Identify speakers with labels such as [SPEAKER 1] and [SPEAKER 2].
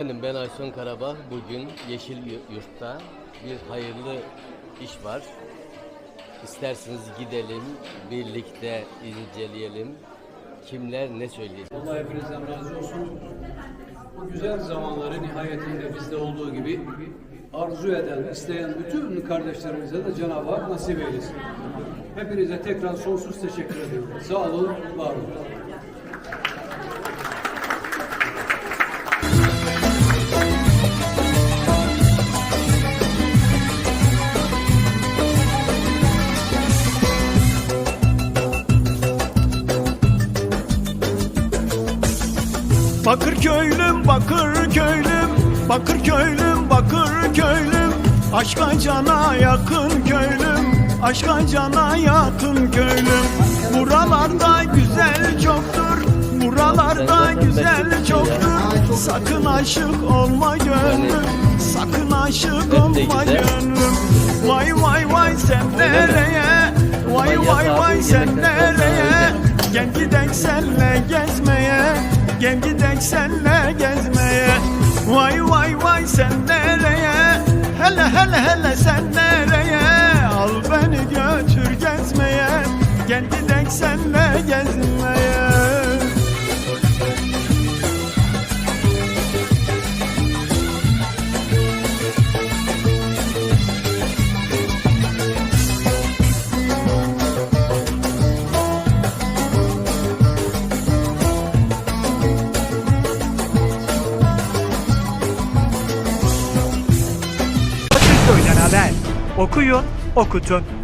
[SPEAKER 1] Efendim ben Ayson Karabağ. Bugün Yeşil Yu- Yurt'ta bir hayırlı iş var. İsterseniz gidelim, birlikte inceleyelim. Kimler ne söyleyecek?
[SPEAKER 2] Allah hepinizden razı olsun. Bu güzel zamanları nihayetinde bizde olduğu gibi arzu eden, isteyen bütün kardeşlerimize de Cenab-ı Hak nasip eylesin. Hepinize tekrar sonsuz teşekkür ediyorum. Sağ olun, var olun.
[SPEAKER 3] Bakır köylüm, bakır köylüm, bakır köylüm, bakır köylüm. Aşka cana yakın köylüm, aşka cana yakın köylüm. Buralarda güzel çoktur, buralarda güzel çoktur. Sakın aşık olma gönlüm, sakın aşık olma gönlüm. Vay vay vay sen nereye, vay vay vay sen nereye? Gel gidek senle gezmeye Gel gidek senle gezmeye. Vay vay vay sen nereye? Hele hele hele sen nereye? Al beni götür gezmeye. Gel gidek senle gezmeye
[SPEAKER 4] haber. Okuyun, okutun.